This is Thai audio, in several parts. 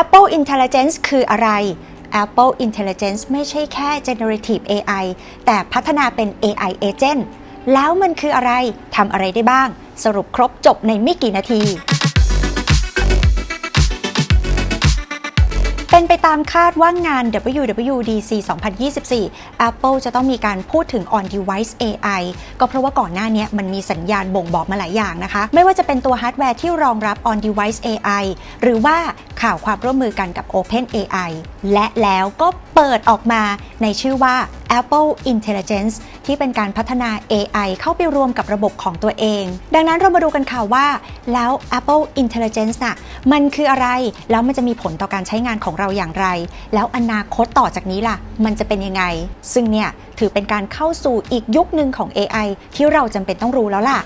Apple Intelligence คืออะไร Apple Intelligence ไม่ใช่แค่ generative AI แต่พัฒนาเป็น AI agent แล้วมันคืออะไร ทำอะไรได้บ้าง สรุปครบจบในไม่กี่นาที เป็นไปตามคาดว่างาน WWDC 2024 Apple จะต้องมีการพูดถึง on-device AI ก็เพราะว่าก่อนหน้านี้มันมีสัญญาณบ่งบอกมาหลายอย่างนะคะ ไม่ว่าจะเป็นตัวฮาร์ดแวร์ที่รองรับ on-device AI หรือว่าข่าวความร่วมมือกันกับ Open AI และแล้วก็เปิดออกมาในชื่อว่า Apple Intelligence ที่เป็นการพัฒนา AI เข้าไปรวมกับระบบของตัวเอง ดังนั้นเรามาดูกันค่ะว่าแล้ว Apple Intelligence น่ะมันคืออะไร แล้วมันจะมีผลต่อการใช้งานของเราอย่างไร แล้วอนาคตต่อจากนี้ล่ะ มันจะเป็นยังไง ซึ่งเนี่ยถือเป็นการเข้าสู่อีกยุคหนึ่งของ AI ที่เราจำเป็นต้องรู้แล้วล่ะ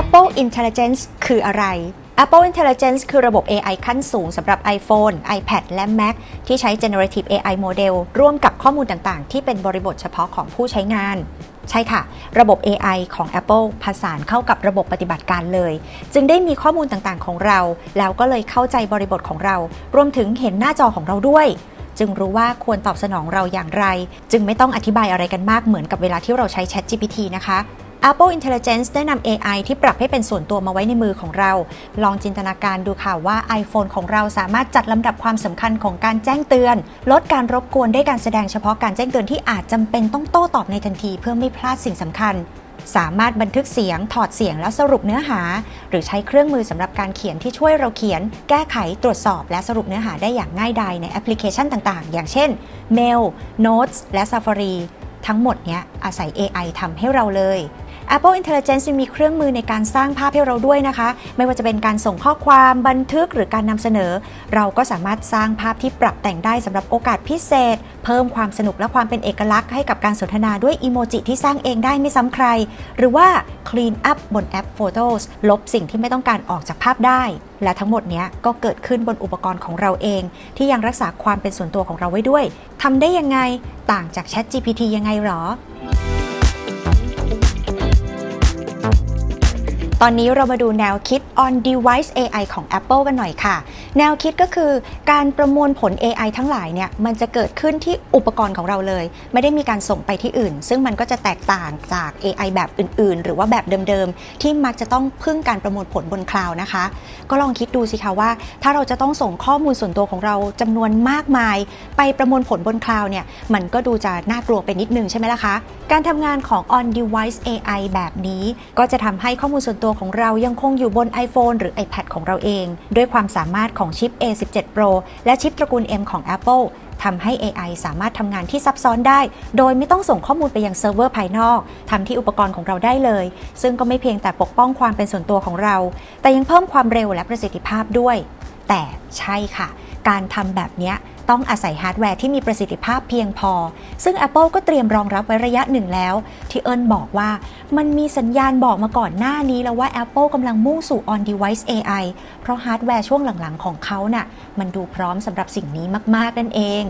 Apple Intelligence คืออะไร Apple Intelligence คือระบบ AI ขั้นสูงสำหรับ iPhone, iPad และ Mac ที่ใช้ Generative AI Model ร่วมกับข้อมูลต่างๆ ที่เป็นบริบทเฉพาะของผู้ใช้งาน ใช่ค่ะ ระบบ AI ของ Apple ผสานเข้ากับระบบปฏิบัติการเลย จึงได้มีข้อมูลต่างๆ ของเรา แล้วก็เลยเข้าใจบริบทของเรา รวมถึงเห็นหน้าจอของเราด้วย จึงรู้ว่าควรตอบสนองเราอย่างไร จึงไม่ต้องอธิบายอะไรกันมากเหมือนกับเวลาที่เราใช้ Chat GPT นะคะ Apple Intelligence ได้นำ AI ที่ปรับให้เป็นส่วนตัวมาไว้ในมือของเรา ลองจินตนาการดูค่ะว่า iPhone ของเราสามารถจัดลำดับความสำคัญของการแจ้งเตือน ลดการรบกวนด้วยการแสดงเฉพาะการแจ้งเตือนที่อาจจำเป็นต้องโต้ตอบในทันทีเพื่อไม่พลาดสิ่งสำคัญ สามารถบันทึกเสียง ถอดเสียงแล้วสรุปเนื้อหา หรือใช้เครื่องมือสำหรับการเขียนที่ช่วยเราเขียน แก้ไขตรวจสอบ และสรุปเนื้อหาได้อย่างง่ายดายในแอปพลิเคชันต่างๆ อย่างเช่น Mail Notes และ Safari ทั้งหมดเนี้ยอาศัย AI ทำให้เราเลย Apple Intelligence มีเครื่องมือในการสร้างภาพให้เราด้วยนะคะ ไม่ว่าจะเป็นการส่งข้อความบันทึกหรือการนำเสนอ เราก็สามารถสร้างภาพที่ปรับแต่งได้สำหรับโอกาสพิเศษ เพิ่มความสนุกและความเป็นเอกลักษณ์ให้กับการสนทนาด้วยอีโมจิที่สร้างเองได้ไม่ซ้ำใคร หรือว่า Clean Up บนแอป Photos ลบสิ่งที่ไม่ต้องการออกจากภาพได้ และทั้งหมดนี้ก็เกิดขึ้นบนอุปกรณ์ของเราเอง ที่ยังรักษาความเป็นส่วนตัวของเราไว้ด้วยทำได้ยังไงต่างจาก Chat GPT ยังไงหรอ อนนี้เรามาดูแนวคิด on device AI ของ Apple กันหน่อยค่ะ แนวคิดก็คือการประมวลผล AI ทั้งหลายเนี่ยมันจะเกิดขึ้นที่อุปกรณ์ของเราเลย ไม่ได้มีการส่งไปที่อื่น ซึ่งมันก็จะแตกต่างจาก AI แบบอื่น ๆ หรือว่าแบบเดิม ๆ ที่มักจะต้องพึ่งการประมวลผลบนคลาวด์นะคะ ก็ลองคิดดูสิคะว่า ถ้าเราจะต้องส่งข้อมูลส่วนตัวของเราจำนวนมากมาย ไปประมวลผลบนคลาวด์เนี่ยมันก็ดูจะน่ากลัวไปนิดนึงใช่ไหมล่ะคะ การทำงานของ on device AI แบบนี้ ก็จะทำให้ข้อมูลส่วนตัวของเรายังคงอยู่บน iPhone หรือ iPad ของเราเอง ด้วยความสามารถของชิป A17 Pro และชิปตระกูล M ของ Apple ทำให้ AI สามารถทำงานที่ซับซ้อนได้ โดยไม่ต้องส่งข้อมูลไปยังเซิร์ฟเวอร์ภายนอก ทำที่อุปกรณ์ของเราได้เลย ซึ่งก็ไม่เพียงแต่ปกป้องความเป็นส่วนตัวของเรา แต่ยังเพิ่มความเร็วและประสิทธิภาพด้วย แต่ใช่ค่ะ การทำแบบนี้ ต้องอาศัยฮาร์ดแวร์ที่มีประสิทธิภาพเพียงพอ ซึ่ง Apple ก็เตรียมรองรับไว้ระยะหนึ่งแล้ว ที่เอิญบอกว่ามันมีสัญญาณบอกมาก่อนหน้านี้แล้วว่า Apple กำลังมุ่งสู่ on-device AI เพราะฮาร์ดแวร์ช่วงหลังๆ ของเขาน่ะมันดูพร้อมสำหรับสิ่งนี้มากๆนั่นเอง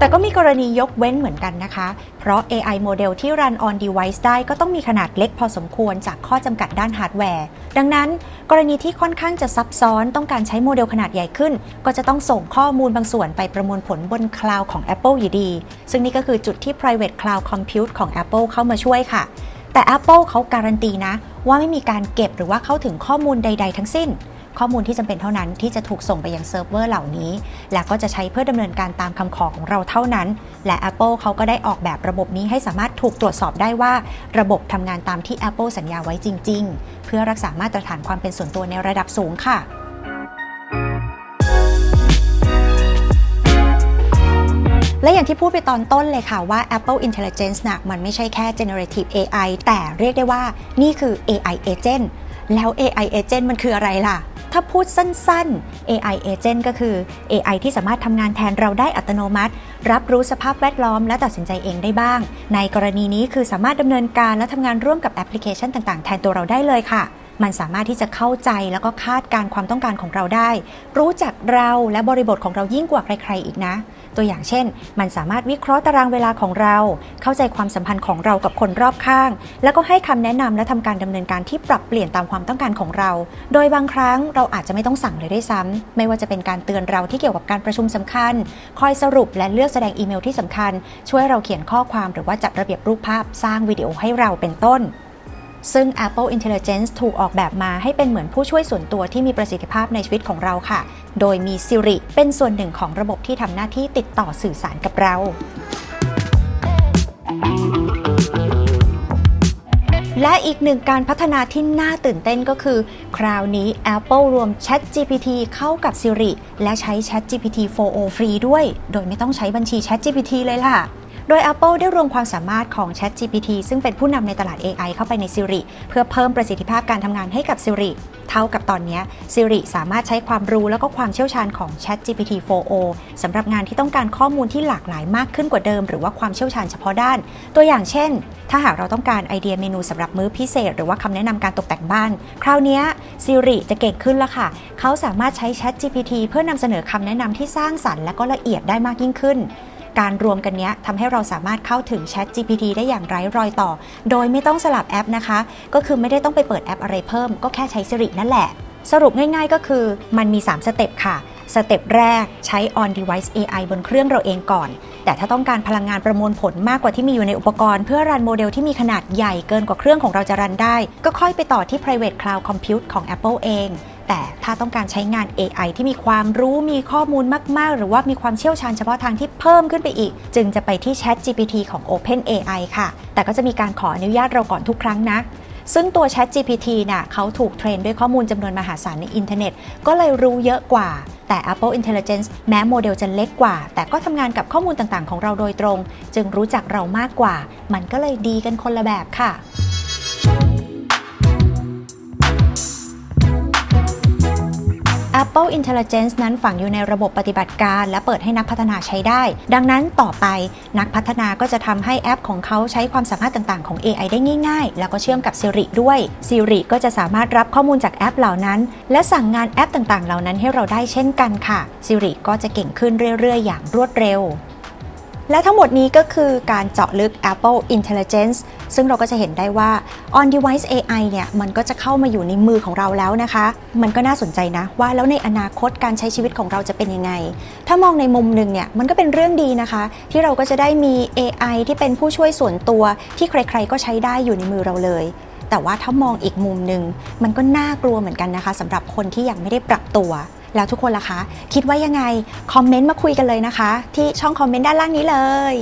แต่ก็มีกรณียกเว้นเหมือนกันนะคะ เพราะ AI โมเดลที่ run on device ได้ก็ต้องมีขนาดเล็กพอสมควรจากข้อจำกัดด้านฮาร์ดแวร์ ดังนั้น กรณีที่ค่อนข้างจะซับซ้อนต้องการใช้โมเดลขนาดใหญ่ขึ้น ก็จะต้องส่งข้อมูลบางส่วนไปประมวลผลบนคลาวด์ของ Apple อยู่ดี ซึ่งนี่ก็คือจุดที่ private cloud compute ของ Apple เข้ามาช่วยค่ะ แต่ Apple เขาการันตีนะ ว่าไม่มีการเก็บหรือว่าเข้าถึงข้อมูลใด ๆ ทั้งสิ้น ข้อมูลที่จำเป็นเท่านั้นที่จะถูกส่งไปยังเซิร์ฟเวอร์เหล่านี้ และก็จะใช้เพื่อดำเนินการตามคำขอของเราเท่านั้น และ Apple เขาก็ได้ออกแบบระบบนี้ให้สามารถถูกตรวจสอบได้ว่า ระบบทำงานตามที่ Apple สัญญาไว้จริง ๆ เพื่อรักษามาตรฐานความเป็นส่วนตัวในระดับสูงค่ะและอย่างที่พูดไปตอนต้นเลยค่ะว่า Apple Intelligence นะมันไม่ใช่แค่ generative AI แต่เรียกได้ว่านี่คือ AI agent แล้ว AI agent มันคืออะไรล่ะ ถ้าพูดสั้นๆ AI agent ก็คือ AI ที่สามารถทำงานแทนเราได้อัตโนมัติ รับรู้สภาพแวดล้อมและตัดสินใจเองได้บ้าง ในกรณีนี้คือสามารถดำเนินการและทำงานร่วมกับแอปพลิเคชันต่างๆ แทนตัวเราได้เลยค่ะ มันสามารถที่จะเข้าใจแล้วก็คาดการความต้องการของเราได้ รู้จักเราและบริบทของเรายิ่งกว่าใคร ๆ อีกนะ ตัวอย่างเช่น มันสามารถวิเคราะห์ตารางเวลาของเรา เข้าใจความสัมพันธ์ของเรากับคนรอบข้าง แล้วก็ให้คำแนะนำและทำการดำเนินการที่ปรับเปลี่ยนตามความต้องการของเรา โดยบางครั้งเราอาจจะไม่ต้องสั่งเลยด้วยซ้ำไม่ว่าจะเป็นการเตือนเราที่เกี่ยวกับการประชุมสำคัญ คอยสรุปและเลือกแสดงอีเมลที่สำคัญ ช่วยเราเขียนข้อความหรือว่าจัดระเบียบรูปภาพสร้างวิดีโอให้เราเป็นต้น ซึ่ง Apple Intelligence ถูกออกแบบมาให้เป็นเหมือนผู้ช่วยส่วนตัวที่มีประสิทธิภาพในชีวิตของเราค่ะ โดยมี Siri เป็นส่วนหนึ่งของระบบที่ทำหน้าที่ติดต่อสื่อสารกับเราและอีกหนึ่งการพัฒนาที่น่าตื่นเต้นก็คือ คราวนี้ Apple รวม ChatGPT เข้ากับ Siri และใช้ ChatGPT 4o ฟรีด้วย โดยไม่ต้องใช้บัญชี ChatGPT เลยล่ะ โดย Apple ได้รวมความสามารถของ ChatGPT ซึ่งเป็นผู้นำในตลาด AI เข้าไปใน Siri เพื่อเพิ่มประสิทธิภาพการทำงานให้กับ Siri เท่ากับตอนนี้ Siri สามารถใช้ความรู้แล้วก็ความเชี่ยวชาญของ ChatGPT 4o สำหรับงานที่ต้องการข้อมูลที่หลากหลายมากขึ้นกว่าเดิม หรือว่าความเชี่ยวชาญเฉพาะด้าน ตัวอย่างเช่น ถ้าหากเราต้องการไอเดียเมนูสำหรับมื้อพิเศษ หรือว่าคำแนะนำการตกแต่งบ้าน คราวนี้ Siri จะเก่งขึ้นละค่ะ เขาสามารถใช้ ChatGPT เพื่อนำเสนอคำแนะนำที่สร้างสรรค์และก็ละเอียดได้มากยิ่งขึ้น การรวมกันนี้ทำให้เราสามารถเข้าถึง Chat GPT ได้อย่างไร้รอยต่อ โดยไม่ต้องสลับแอปนะคะ ก็คือไม่ได้ต้องไปเปิดแอปอะไรเพิ่ม ก็แค่ใช้ Siri นั่นแหละ สรุปง่ายๆก็คือมันมี 3 สเต็ปค่ะสเต็ปแรกใช้ on device AI บนเครื่องเราเองก่อน แต่ถ้าต้องการพลังงานประมวลผลมากกว่าที่มีอยู่ในอุปกรณ์ เพื่อรันโมเดลที่มีขนาดใหญ่เกินกว่าเครื่องของเราจะรันได้ ก็ค่อยไปต่อที่ private cloud compute ของ Apple เอง แต่ถ้าต้องการใช้งาน AI ที่มีความรู้มีข้อมูลมาก ๆ หรือว่ามีความเชี่ยวชาญเฉพาะทางที่เพิ่มขึ้นไปอีก จึงจะไปที่ Chat GPT ของ OpenAI ค่ะ แต่ก็จะมีการขออนุญาตเราก่อนทุกครั้งนะซึ่งตัว Chat GPT น่ะเขาถูกเทรนด้วยข้อมูลจำนวนมหาศาลในอินเทอร์เน็ต ก็เลยรู้เยอะกว่า แต่ Apple Intelligence แม้โมเดลจะเล็กกว่า แต่ก็ทำงานกับข้อมูลต่างๆ ของเราโดยตรง จึงรู้จักเรามากกว่า มันก็เลยดีกันคนละแบบค่ะ Apple Intelligence นั้นฝังอยู่ในระบบปฏิบัติการ และเปิดให้นักพัฒนาใช้ได้ ดังนั้นต่อไปนักพัฒนาก็จะทำให้แอปของเขาใช้ความสามารถต่างๆ ของ AI ได้ง่าย ๆ แล้วก็เชื่อมกับ Siri ด้วย Siri ก็จะสามารถรับข้อมูลจากแอปเหล่านั้น และสั่งงานแอปต่างๆ เหล่านั้นให้เราได้เช่นกันค่ะ Siri ก็จะเก่งขึ้นเรื่อย ๆ อย่างรวดเร็ว และทั้งหมดนี้ก็คือการเจาะลึก Apple Intelligence ซึ่งเราก็จะเห็นได้ว่า on device AI เนี่ย มันก็จะเข้ามาอยู่ในมือของเราแล้วนะคะ มันก็น่าสนใจนะ ว่าแล้วในอนาคตการใช้ชีวิตของเราจะเป็นยังไง ถ้ามองในมุมหนึ่งเนี่ย มันก็เป็นเรื่องดีนะคะ ที่เราก็จะได้มี AI ที่เป็นผู้ช่วยส่วนตัวที่ใครๆ ก็ใช้ได้อยู่ในมือเราเลยแต่ว่าถ้ามองอีกมุมหนึ่งมันก็น่ากลัวเหมือนกันนะคะสำหรับคนที่ยังไม่ได้ปรับตัว แล้วทุกคนล่ะคะ คิดว่ายังไง คอมเมนต์มาคุยกันเลยนะคะ ที่ช่องคอมเมนต์ด้านล่างนี้เลย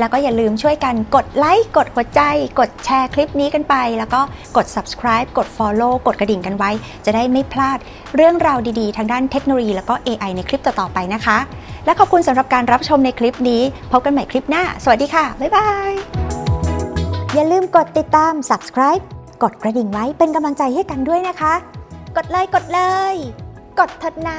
แล้วก็อย่าลืมช่วยกันกดไลค์กดหัวใจ กดแชร์คลิปนี้กันไป แล้วก็กด subscribe กด follow กดกระดิ่งกันไว้ จะได้ไม่พลาดเรื่องราวดีๆ ทางด้านเทคโนโลยีแล้วก็ AI ในคลิปต่อๆไปนะคะ และขอบคุณสำหรับการรับชมในคลิปนี้ พบกันใหม่คลิปหน้า สวัสดีค่ะบ๊ายบายอย่าลืมกดติดตาม subscribe กดกระดิ่งไว้เป็นกำลังใจให้กันด้วยนะคะ กดเลยกดเลย กดเถิดนะ